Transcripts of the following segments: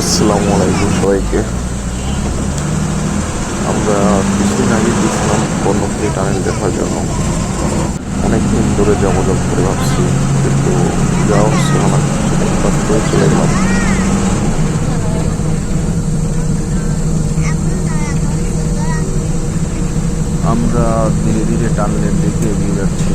আসসালামু আলাইকুম সবাইকে। আমরা কিছুদিন আগে গেছিলাম কর্ণফুলি টানেল দেখার জন্য। অনেকদিন ধরে যাব করে ভাবছি, কিন্তু যাওয়া হচ্ছিল না। হঠাৎ চলে গেলাম আমরা ধীরে ধীরে টানেলের দিকে এগিয়ে যাচ্ছি।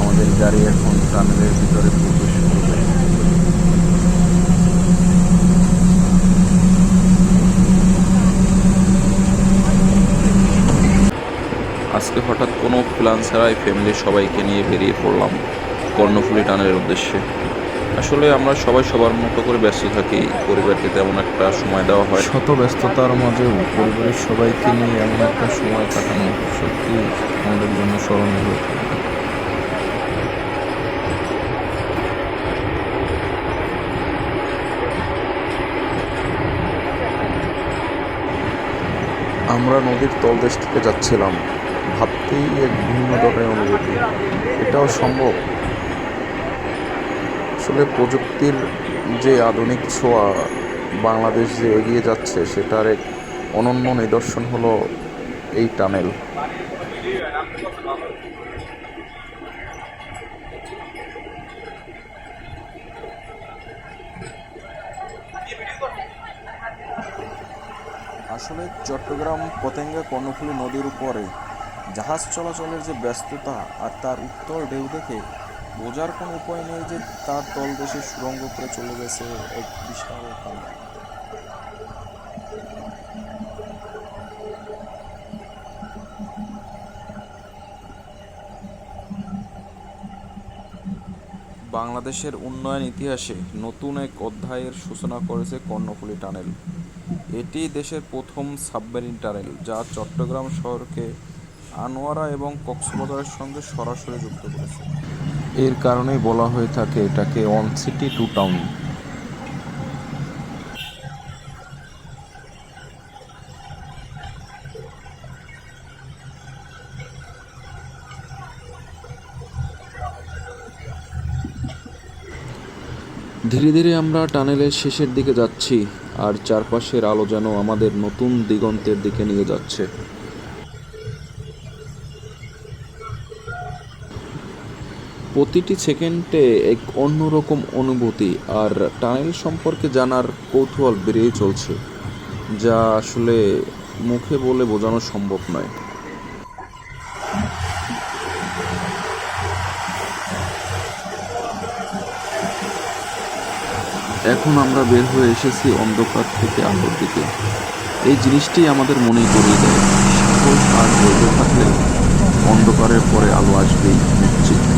আমাদের গাড়ি এখন টানেলের ভিতরে প্রবেশ করবে। আজকে হঠাৎ কোনো প্ল্যান ছাড়াই ফ্যামিলির সবাইকে নিয়ে বেরিয়ে পড়লাম কর্ণফুলি টানের উদ্দেশ্যে। আসলে আমরা সবাই সবার মতো করে ব্যস্ত থাকি পরিবারকে তেমন একটা সময় দেওয়া হয়। শত ব্যস্ততার মাঝেও পরিবারের সবাইকে নিয়ে এমন একটা সময় কাটানো সত্যি আমাদের জন্য স্মরণীয় হয়ে থাকবে আমরা নদীর তলদেশ থেকে যাচ্ছিলাম। ভাবতেই এক ভিন্ন ধরনের অনুভূতি। এটাও সম্ভব? আসলে প্রযুক্তির যে আধুনিক ছোঁয়া বাংলাদেশ যে এগিয়ে যাচ্ছে, সেটার এক অনন্য নিদর্শন হলো এই টানেল। আসলে চট্টগ্রাম পতেঙ্গা কর্ণফুলী নদীর উপরে জাহাজ চলাচলের যে ব্যস্ততা আর তার উত্তর ঢেউ দেখে বোঝার কোনো উপায় নেই যে তার তলদেশে সুরঙ্গ করে চলে গেছে এক বিশাল টানেল। বাংলাদেশের উন্নয়ন ইতিহাসে নতুন এক অধ্যায়ের সূচনা করেছে কর্ণফুলী টানেল এটি দেশের প্রথম সাবমেরিন টানেল যা চট্টগ্রাম শহরকে আনোয়ারা এবং কক্সবাজারের সঙ্গে সরাসরি যুক্ত করেছে। এর কারণেই বলা হয়ে থাকে এটাকে ওয়ান সিটি টু টাউন ধীরে ধীরে আমরা টানেলের শেষের দিকে যাচ্ছি, আর চারপাশের আলো যেন আমাদের নতুন দিগন্তের দিকে নিয়ে যাচ্ছে। প্রতিটি সেকেন্ডে এক অন্যরকম অনুভূতি আর টানেল সম্পর্কে জানার কৌতূহল বেড়েই চলছে, যা আসলে মুখে বলে বোঝানো সম্ভব নয়। এখন আমরা বের হয়ে এসেছি অন্ধকার থেকে আলোর দিকে। এই জিনিসটি আমাদের মনে করিয়ে দেয়, সাহস আর ধৈর্য থাকলে অন্ধকারের পরে আলো আসবেই নিশ্চিত।